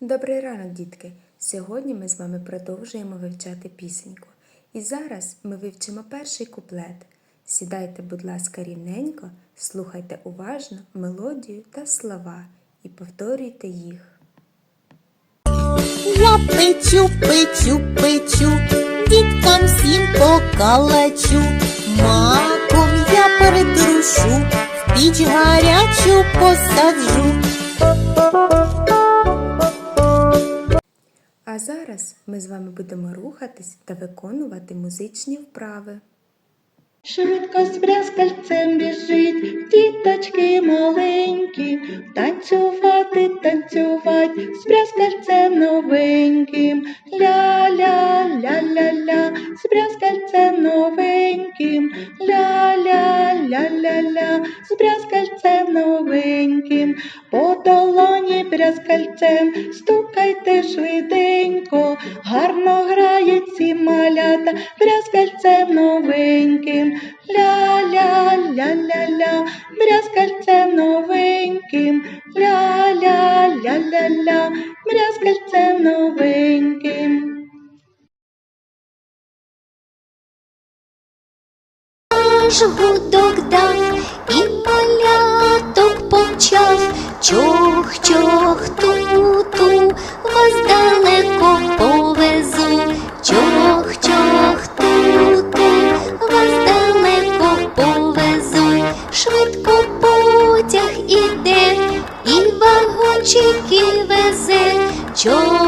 Добрий ранок, дітки! Сьогодні ми з вами продовжуємо вивчати пісеньку. І зараз ми вивчимо перший куплет. Сідайте, будь ласка, рівненько, слухайте уважно мелодію та слова і повторюйте їх. Я печу, печу, печу, діткам всім покалачу, маком я придрушу, в піч гарячу посаджу. Зараз ми з вами будемо рухатись та виконувати музичні вправи. Швидко брязкальцем біжить, діточки маленькі, танцювати, танцювать з брязкальцем новеньким. Ля-ля-ля-ля-ля, з брязкальцем новеньким. З брязкальцем новеньким. По долоні брязкальцем стукайте швиденько, гарно грають ці малята брязкальцем новеньким. Ля-ля-ля-ля-ля, брязкальцем новеньким. Ля-ля-ля-ля-ля, брязкальцем новеньким. Аж гудок вагончики везе.